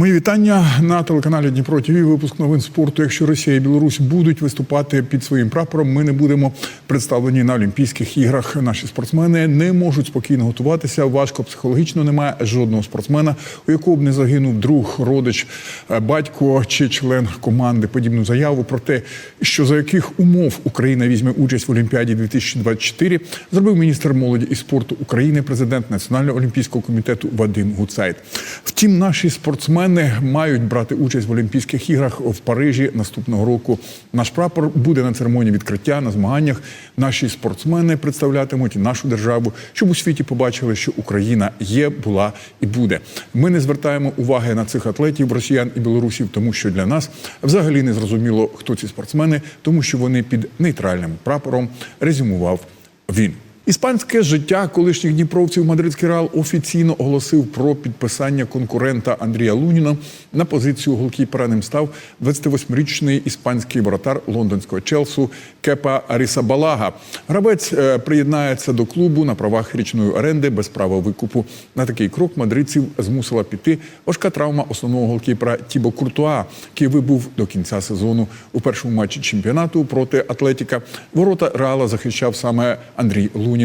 Мої вітання на телеканалі Дніпро ТВ. Випуск новин спорту. Якщо Росія і Білорусь будуть виступати під своїм прапором, ми не будемо представлені на Олімпійських іграх. Наші спортсмени не можуть спокійно готуватися. Важко психологічно немає жодного спортсмена, у якого б не загинув друг, родич, е, батько чи член команди. Подібну заяву про те, що за яких умов Україна візьме участь в Олімпіаді 2024, зробив міністр молоді і спорту України, президент Національного олімпійського комітету Вадим Гуцайт. Втім, наші спортсмени мають брати участь в Олімпійських іграх в Парижі наступного року. Наш прапор буде на церемонії відкриття на змаганнях. Наші спортсмени представлятимуть нашу державу, щоб у світі побачили, що Україна є, була і буде. Ми не звертаємо уваги на цих атлетів, росіян і білорусів, тому що для нас взагалі не зрозуміло, хто ці спортсмени, тому що вони під нейтральним прапором резюмував він. Іспанське життя колишніх дніпровців Мадридський Реал офіційно оголосив про підписання конкурента Андрія Луніна на позицію голкіпера. Ним став 28-річний іспанський воротар лондонського Челсу Кепа Арісабалага. Гравець е, приєднається до клубу на правах річної оренди без права викупу. На такий крок мадридців змусила піти важка травма основного голкіпера Тібо Куртуа, який вибув до кінця сезону у першому матчі чемпіонату проти Атлетіка. Ворота Реала захищав саме Андрій Лунін.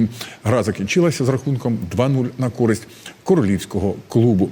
Гра закінчилася з рахунком 2-0 на користь королівського клубу.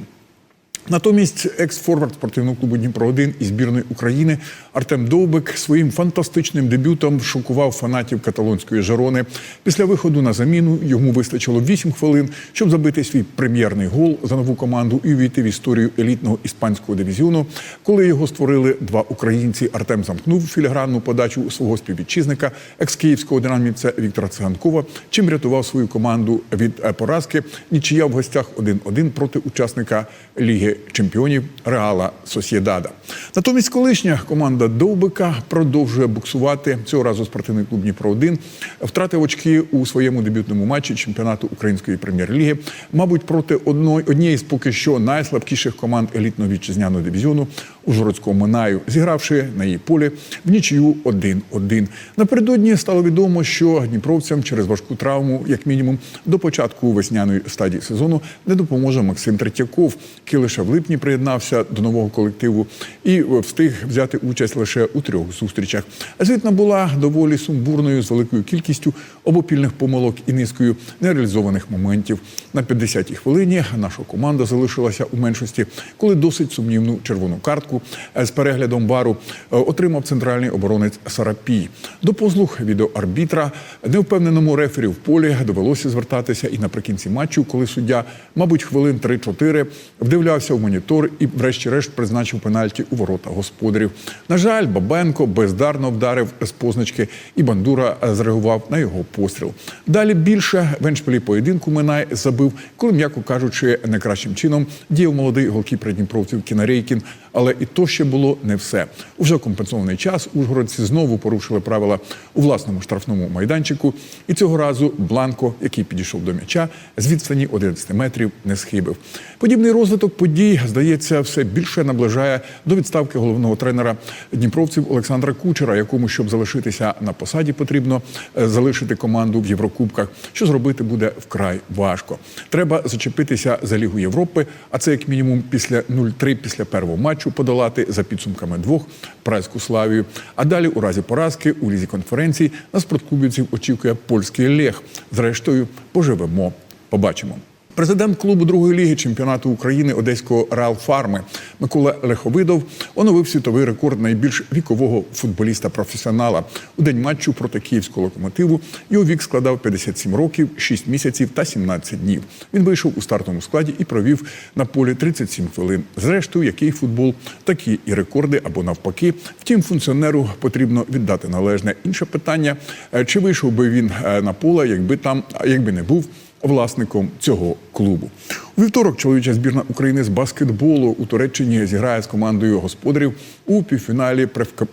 Натомість екс-форвард спортивного клубу Дніпро 1 і збірної України Артем Довбик своїм фантастичним дебютом шокував фанатів каталонської Жерони. Після виходу на заміну йому вистачило 8 хвилин, щоб забити свій прем'єрний гол за нову команду і увійти в історію елітного іспанського дивізіону. Коли його створили два українці, Артем замкнув філігранну подачу свого співвітчизника, екс-київського динамівця Віктора Циганкова, чим рятував свою команду від поразки. Нічия в гостях 1-1 проти учасника Ліги чемпіонів Реала Сосєдада. Натомість колишня команда Довбика продовжує буксувати цього разу спортивний клуб Дніпро 1 втратив очки у своєму дебютному матчі чемпіонату української прем'єр-ліги. Мабуть, проти однієї з поки що найслабкіших команд елітного вітчизняного дивізіону Ужгородського Минаю, зігравши на її полі в нічию 1-1. Напередодні стало відомо, що дніпровцям через важку травму, як мінімум, до початку весняної стадії сезону не допоможе Максим Третьяков, який лише в липні приєднався до нового колективу і встиг взяти участь лише у трьох зустрічах. Звітна була доволі сумбурною з великою кількістю обопільних помилок і низкою нереалізованих моментів. На 50-й хвилині наша команда залишилася у меншості, коли досить сумнівну червону картку з переглядом вару е, отримав центральний оборонець Сарапій. До послуг відеоарбітра невпевненому рефері в полі довелося звертатися і наприкінці матчу, коли суддя, мабуть, хвилин 3-4 вдивлявся в монітор і, врешті-решт, призначив пенальті у ворота господарів. На жаль, Бабенко бездарно вдарив з позначки, і Бандура зреагував на його постріл. Далі більше в еншпілі поєдинку Минай забив, коли, м'яко кажучи, не кращим чином діяв молодий голкіпер Дніпровців Кінарейкін. Але і то ще було не все. Уже компенсований час ужгородці знову порушили правила у власному штрафному майданчику. І цього разу Бланко, який підійшов до м'яча, з відстані 11 метрів не схибив. Подібний розвиток подій, здається, все більше наближає до відставки головного тренера дніпровців Олександра Кучера, якому, щоб залишитися на посаді, потрібно е, залишити команду в Єврокубках, що зробити буде вкрай важко. Треба зачепитися за Лігу Європи, а це як мінімум після 0-3 після першого матчу подолати за підсумками двох прайську славію. А далі, у разі поразки у лізі конференції, на спортклубівців очікує польський Лех. Зрештою, поживемо, побачимо. Президент клубу другої ліги чемпіонату України одеського Реал Фарми Микола Леховидов оновив світовий рекорд найбільш вікового футболіста-професіонала. У день матчу проти київського локомотиву його вік складав 57 років, 6 місяців та 17 днів. Він вийшов у стартовому складі і провів на полі 37 хвилин. Зрештою, який футбол, такі і рекорди або навпаки. Втім, функціонеру потрібно віддати належне. Інше питання: е, чи вийшов би він е, на поле, якби там, якби не був власником цього клубу. Вівторок чоловіча збірна України з баскетболу у Туреччині зіграє з командою господарів у півфіналі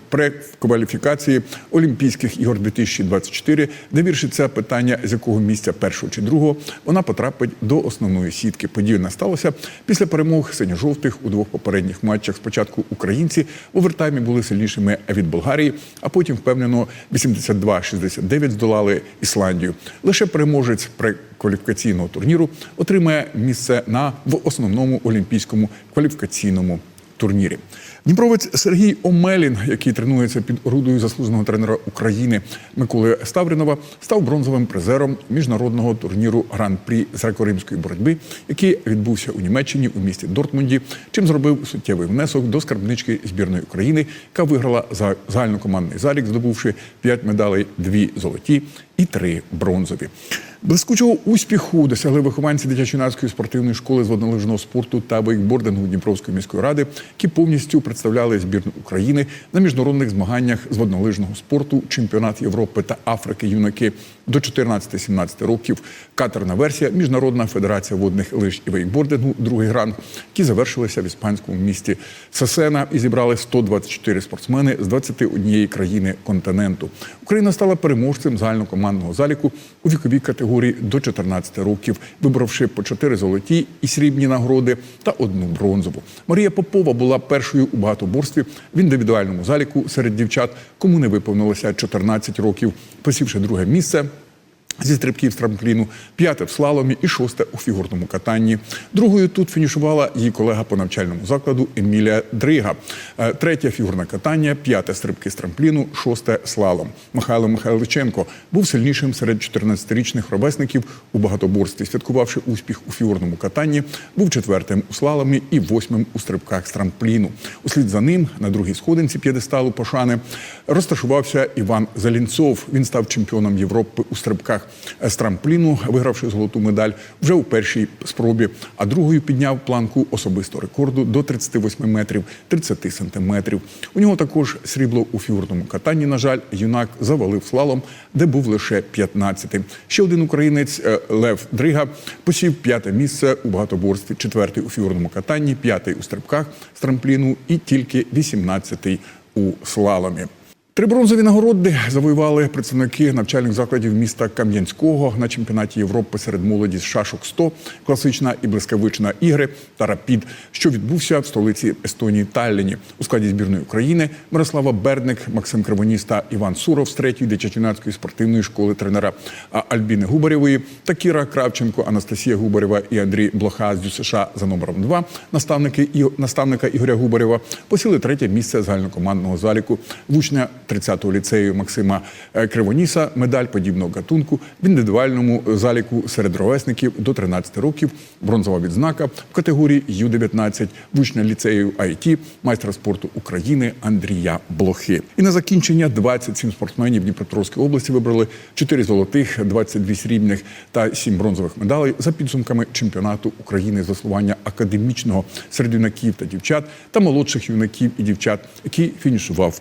прекваліфікації Олімпійських ігор 2024, де вирішиться питання, з якого місця першого чи другого вона потрапить до основної сітки. Подія сталося після перемог синьо-жовтих у двох попередніх матчах. Спочатку українці в овертаймі були сильнішими від Болгарії, а потім впевнено 82-69 здолали Ісландію. Лише переможець кваліфікаційного турніру отримає місце на в основному олімпійському кваліфікаційному турнірі. Дніпровець Сергій Омелін, який тренується під орудою заслуженого тренера України Миколи Ставрінова, став бронзовим призером міжнародного турніру Гран-прі з греко-римської боротьби, який відбувся у Німеччині у місті Дортмунді, чим зробив суттєвий внесок до скарбнички збірної України, яка виграла за загальнокомандний залік, здобувши 5 медалей, 2 золоті і 3 бронзові. Блискучого успіху досягли вихованці дитячо-юнацької спортивної школи з воднолижного спорту та вейкбордингу Дніпровської міської ради, які повністю представляли збірну України на міжнародних змаганнях з воднолижного спорту, чемпіонат Європи та Африки юнаки до 14-17 років. Катерна версія Міжнародна федерація водних лиж і вейкбордингу, другий гранг, які завершилися в іспанському місті Сесена і зібрали 124 спортсмени з 21 країни континенту. Україна стала переможцем загальнокомандного заліку у віковій категорії до 14 років, вибравши по 4 золоті і срібні нагороди та одну бронзову. Марія Попова була першою у багатоборстві в індивідуальному заліку серед дівчат, кому не виповнилося 14 років, посівши друге місце. Зі стрибків з трампліну, п'яте в слаломі і шосте у фігурному катанні. Другою тут фінішувала її колега по навчальному закладу Емілія Дрига. Е, Третє фігурне катання, п'яте стрибки з трампліну, шосте слалом. Михайло Михайличенко був сильнішим серед 14-річних ровесників у багатоборстві, святкувавши успіх у фігурному катанні, був четвертим у слаломі і восьмим у стрибках з трампліну. Услід за ним на другій сходинці п'єдесталу пошани розташувався Іван Залінцов. Він став чемпіоном Європи у стрибках з трампліну, вигравши золоту медаль вже у першій спробі. А другою підняв планку особистого рекорду до 38 метрів 30 сантиметрів. У нього також срібло у фігурному катанні. На жаль, юнак завалив слалом, де був лише 15-й. Ще один українець е, Лев Дрига посів п'яте місце у багатоборстві, четвертий у фігурному катанні, п'ятий у стрибках з трампліну і тільки 18-й у слаломі. Три бронзові нагороди завоювали представники навчальних закладів міста Кам'янського на чемпіонаті Європи серед молоді з шашок 100, класична і блискавична ігри та рапід, що відбувся в столиці Естонії Талліні у складі збірної України Мирослава Бердник, Максим Кривоніс та Іван Суров з третьої дитячо-юнацької спортивної школи тренера. Альбіни Губарєвої та Кіра Кравченко, Анастасія Губарєва і Андрій Блоха з ДЮСШ за номером 2, наставники і наставника Ігоря Губарєва посіли третє місце загальнокомандного заліку в учня 30-го ліцею Максима е, Кривоніса медаль подібного гатунку в індивідуальному заліку серед ровесників до 13 років. Бронзова відзнака в категорії Ю-19 в учня ліцею IT, майстра спорту України Андрія Блохи. І на закінчення 27 спортсменів Дніпропетровської області вибрали 4 золотих, 22 срібних та 7 бронзових медалей за підсумками чемпіонату України з веслування академічного серед юнаків та дівчат та молодших юнаків і дівчат, який фінішував